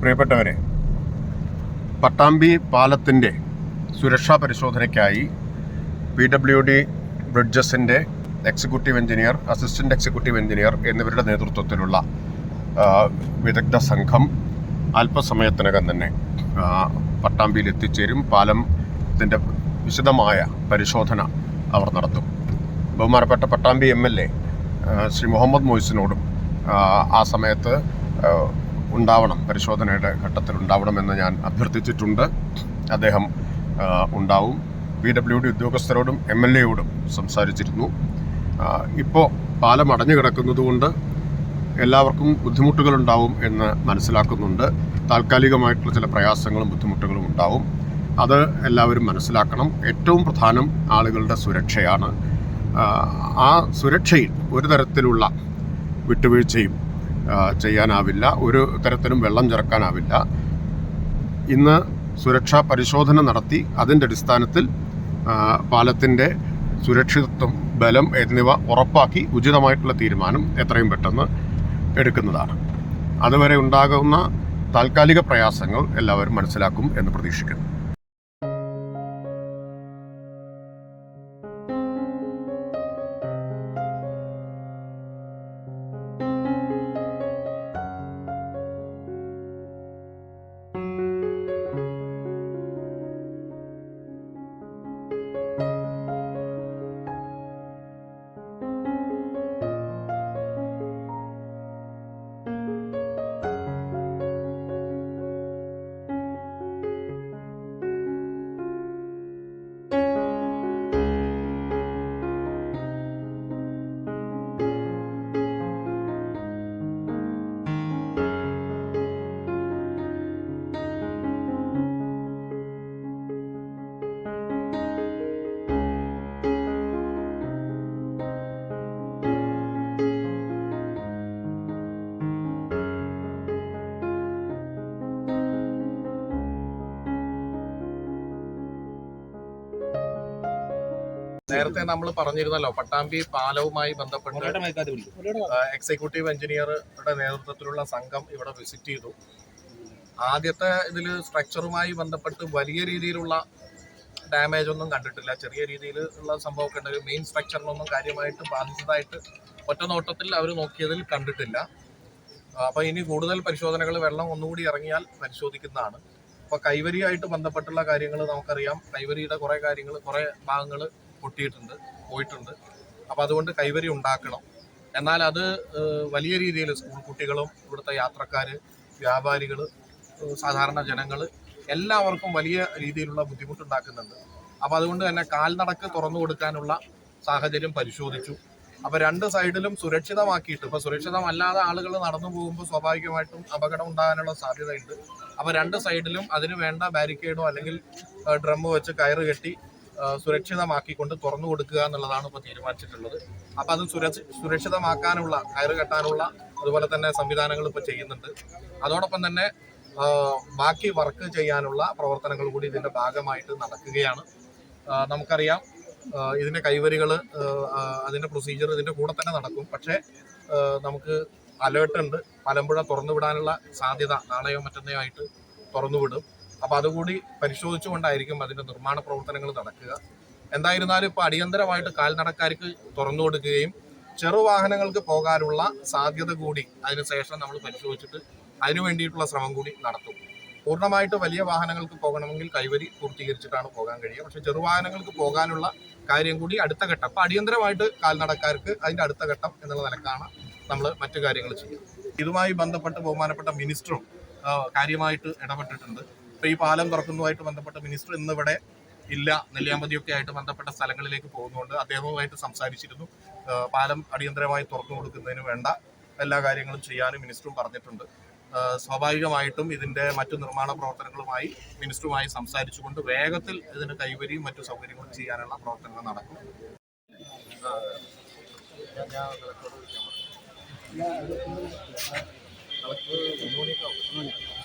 പ്രിയപ്പെട്ടവരെ പട്ടാമ്പി പാലത്തിന്റെ സുരക്ഷാ പരിശോധനയ്ക്കായി P W D ബ്രിഡ്ജസിന്റെ executive engineer assistant executive engineer എന്നിവരുടെ നേതൃത്വത്തിലുള്ള വിദഗ്ധ സംഘം അല്പസമയത്തിനകം തന്നെ പട്ടാമ്പിയിൽ എത്തിച്ചേരും പാലത്തിന്റെ വിശദമായ പരിശോധന അവർ നടത്തും. ബഹുമാനപ്പെട്ട Pattambi M L A Shri Muhammad മൊയ്സിനോടും ആ, സമയത്ത് ഉണ്ടാവണം പരിശോധനയുടെ ഘട്ടത്തിൽ ഉണ്ടാവണമെന്ന് ഞാൻ അഭ്യർത്ഥിച്ചിട്ടുണ്ട്. അദ്ദേഹം ഉണ്ടാവും. പി ഡബ്ല്യു ഡി ഉദ്യോഗസ്ഥരോടും എം എൽ എയോടും സംസാരിച്ചിരുന്നു. ഇപ്പോൾ പാലം അടഞ്ഞു കിടക്കുന്നതുകൊണ്ട് എല്ലാവർക്കും ബുദ്ധിമുട്ടുകളുണ്ടാവും എന്ന് മനസ്സിലാക്കുന്നുണ്ട്. താൽക്കാലികമായിട്ടുള്ള ചില പ്രയാസങ്ങളും ബുദ്ധിമുട്ടുകളും ഉണ്ടാവും. അത് എല്ലാവരും മനസ്സിലാക്കണം. ഏറ്റവും പ്രധാനം ആളുകളുടെ സുരക്ഷയാണ്. ആ, സുരക്ഷയിൽ ഒരു തരത്തിലുള്ള വിട്ടുവീഴ്ചയും ചെയ്യാനാവില്ല. ഒരു തരത്തിലും വെള്ളം ചേർക്കാനാവില്ല ഇന്ന് സുരക്ഷാ പരിശോധന നടത്തി അതിന്റെ അടിസ്ഥാനത്തിൽ പാലത്തിന്റെ സുരക്ഷിതത്വം ബലം എന്നിവ ഉറപ്പാക്കി ഉചിതമായിട്ടുള്ള തീരുമാനം എത്രയും പെട്ടെന്ന് എടുക്കുന്നതാണ്. അതുവരെ ഉണ്ടാകുന്ന താൽക്കാലിക പ്രയാസങ്ങൾ എല്ലാവരും മനസ്സിലാക്കും എന്ന് പ്രതീക്ഷിക്കുന്നു. നേരത്തെ നമ്മൾ പറഞ്ഞിരുന്നല്ലോ പട്ടാമ്പി പാലവുമായി ബന്ധപ്പെട്ട് എക്സിക്യൂട്ടീവ് എഞ്ചിനീയറുടെ നേതൃത്വത്തിലുള്ള സംഘം ഇവിടെ വിസിറ്റ് ചെയ്തു. ആദ്യത്തെ ഇതിൽ സ്ട്രക്ചറുമായി ബന്ധപ്പെട്ട് വലിയ രീതിയിലുള്ള ഡാമേജ് ഒന്നും കണ്ടിട്ടില്ല. ചെറിയ രീതിയിൽ ഉള്ള സംഭവമൊക്കെ ഉണ്ട്. മെയിൻ സ്ട്രക്ചറിനൊന്നും കാര്യമായിട്ട് ബാധിച്ചതായിട്ട് ഒറ്റ നോട്ടത്തിൽ അവർ നോക്കിയതിൽ കണ്ടിട്ടില്ല. അപ്പോൾ ഇനി കൂടുതൽ പരിശോധനകൾ വെള്ളം ഒന്നുകൂടി ഇറങ്ങിയാൽ പരിശോധിക്കുന്നതാണ്. അപ്പോൾ കൈവരിയായിട്ട് ബന്ധപ്പെട്ടുള്ള കാര്യങ്ങൾ നമുക്കറിയാം. കൈവരിയുടെ കുറേ കാര്യങ്ങൾ കുറേ ഭാഗങ്ങൾ പൊട്ടിയിട്ടുണ്ട് പോയിട്ടുണ്ട്. അപ്പോൾ അതുകൊണ്ട് കൈവരി ഉണ്ടാക്കണം. എന്നാൽ അത് വലിയ രീതിയിൽ സ്കൂൾ കുട്ടികളും ഇവിടുത്തെ യാത്രക്കാർ വ്യാപാരികൾ സാധാരണ ജനങ്ങൾ എല്ലാവർക്കും വലിയ രീതിയിലുള്ള ബുദ്ധിമുട്ടുണ്ടാക്കുന്നുണ്ട്. അപ്പോൾ അതുകൊണ്ട് തന്നെ കാൽനടക്ക് തുറന്നു കൊടുക്കാനുള്ള സാഹചര്യം പരിശോധിച്ചു. അപ്പോൾ രണ്ട് സൈഡിലും സുരക്ഷിതമാക്കിയിട്ട് ഇപ്പോൾ സുരക്ഷിതമല്ലാതെ ആളുകൾ നടന്നു പോകുമ്പോൾ സ്വാഭാവികമായിട്ടും അപകടം ഉണ്ടാകാനുള്ള സാധ്യതയുണ്ട്. അപ്പോൾ രണ്ട് സൈഡിലും അതിന് വേണ്ട ബാരിക്കേഡോ അല്ലെങ്കിൽ ഡ്രമ്മോ വെച്ച് കയറ് കെട്ടി സുരക്ഷിതമാക്കിക്കൊണ്ട് തുറന്നു കൊടുക്കുക എന്നുള്ളതാണ് ഇപ്പോൾ തീരുമാനിച്ചിട്ടുള്ളത്. അപ്പോൾ അത് സുരക്ഷ സുരക്ഷിതമാക്കാനുള്ള കയറ് കെട്ടാനുള്ള അതുപോലെ തന്നെ സംവിധാനങ്ങൾ ഇപ്പോൾ ചെയ്യുന്നുണ്ട്. അതോടൊപ്പം തന്നെ ബാക്കി വർക്ക് ചെയ്യാനുള്ള പ്രവർത്തനങ്ങൾ കൂടി ഇതിന്റെ ഭാഗമായിട്ട് നടക്കുകയാണ്. നമുക്കറിയാം ഇതിന്റെ കൈവരികൾ അതിന്റെ പ്രൊസീജിയർ ഇതിന്റെ കൂടെ തന്നെ നടക്കും. പക്ഷേ നമുക്ക് അലേർട്ട് ഉണ്ട്. മലമ്പുഴ തുറന്നുവിടാനുള്ള സാധ്യത നാളെയോ മറ്റന്നയോ ആയിട്ട് തുറന്നുവിടും അപ്പോൾ അതുകൂടി പരിശോധിച്ചുകൊണ്ടായിരിക്കും അതിന്റെ നിർമ്മാണ പ്രവർത്തനങ്ങൾ നടക്കുക. എന്തായിരുന്നാലും ഇപ്പോൾ അടിയന്തരമായിട്ട് കാൽനടക്കാർക്ക് തുറന്നു കൊടുക്കുകയും ചെറുവാഹനങ്ങൾക്ക് പോകാനുള്ള സാധ്യത കൂടി അതിനുശേഷം നമ്മൾ പരിശോധിച്ചിട്ട് അതിനു വേണ്ടിയിട്ടുള്ള ശ്രമം കൂടി നടത്തും. പൂർണമായിട്ട് വലിയ വാഹനങ്ങൾക്ക് പോകണമെങ്കിൽ കൈവരി പൂർത്തീകരിച്ചിട്ടാണ് പോകാൻ കഴിയുക. പക്ഷെ ചെറുവാഹനങ്ങൾക്ക് പോകാനുള്ള കാര്യം കൂടി അടുത്ത ഘട്ടം. അപ്പൊ അടിയന്തരമായിട്ട് കാൽനടക്കാർക്ക് അതിന്റെ അടുത്ത ഘട്ടം എന്നുള്ള നിലക്കാണ് നമ്മൾ മറ്റു കാര്യങ്ങൾ ചെയ്യുക. ഇതുമായി ബന്ധപ്പെട്ട് ബഹുമാനപ്പെട്ട മിനിസ്റ്ററും കാര്യമായിട്ട് ഇടപെട്ടിട്ടുണ്ട്. ഇപ്പൊ ഈ പാലം തുറക്കുന്നതുമായിട്ട് ബന്ധപ്പെട്ട മിനിസ്റ്റർ ഇന്നിവിടെ ഇല്ല നെല്ലിയാമ്പതിയൊക്കെ ആയിട്ട് ബന്ധപ്പെട്ട സ്ഥലങ്ങളിലേക്ക് പോകുന്നുണ്ട് അദ്ദേഹവുമായിട്ട് സംസാരിച്ചിരുന്നു പാലം അടിയന്തരമായി തുറന്നു കൊടുക്കുന്നതിന് വേണ്ട എല്ലാ കാര്യങ്ങളും ചെയ്യാനും മിനിസ്റ്ററും പറഞ്ഞിട്ടുണ്ട് സ്വാഭാവികമായിട്ടും ഇതിന്റെ മറ്റു നിർമ്മാണ പ്രവർത്തനങ്ങളുമായി മിനിസ്റ്ററുമായി സംസാരിച്ചുകൊണ്ട് വേഗത്തിൽ ഇതിന് കൈവരിയും മറ്റു സൗകര്യങ്ങളും ചെയ്യാനുള്ള പ്രവർത്തനങ്ങൾ നടക്കും. കളക്ടർ